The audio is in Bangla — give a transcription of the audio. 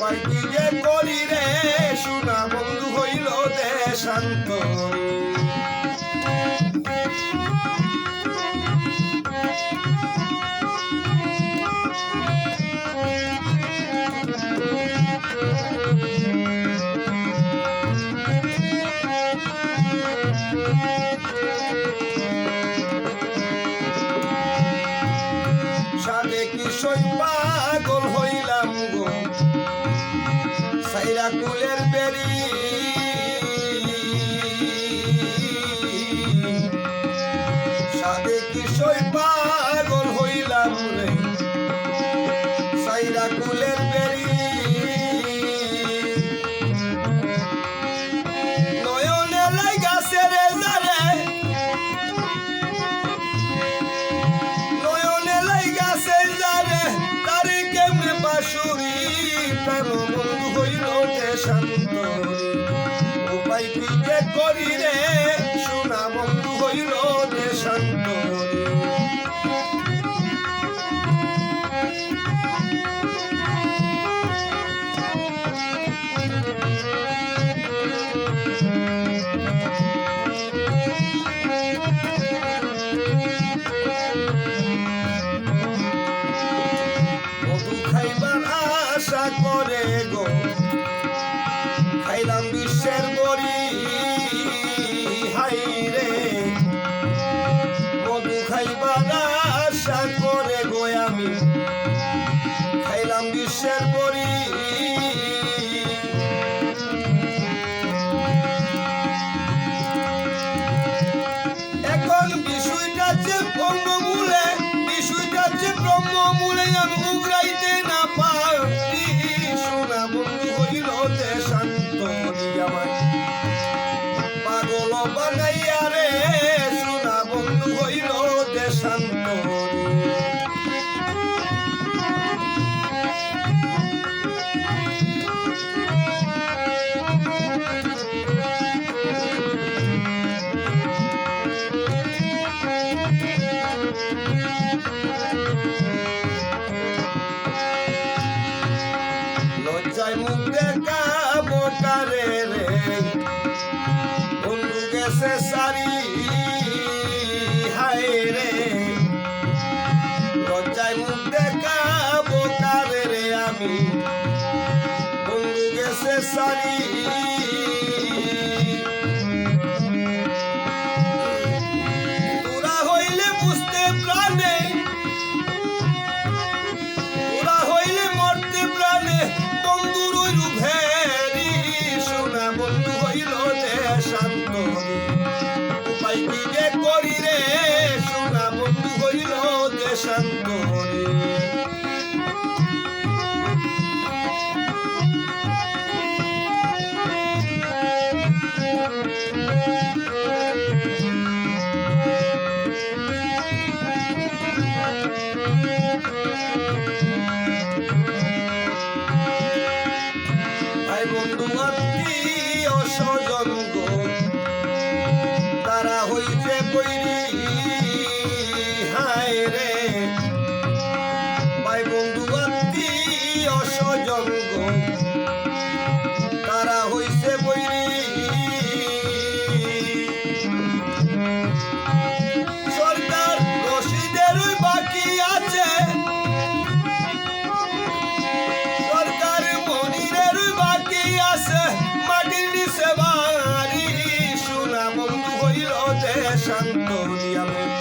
আমার কি যে করি রে সোনা বন্ধু হইল দেশান্তর সাদে কি পাগল হইলাম গো। সাইরা কুলের বেরি। সাদে কিশোর পাগল হইলাম রে? সাইরা কুলের বেরি। নয়নে লাগাছে রে জারে নয়নে লাগাছে যারে। তারে কেমনে বাসুরি প্রাণ বন্ধু হইল শান্ত। উপায় কি করি রে? বিশ্বের পরি। এখন বিষয়টা যে ব্রহ্মমূলে লজ্জায় মুখ রে। বন্ধু গেছে সারি হায় রে। লজ্জায় মুখ দেখা শান্ত দিয়ালে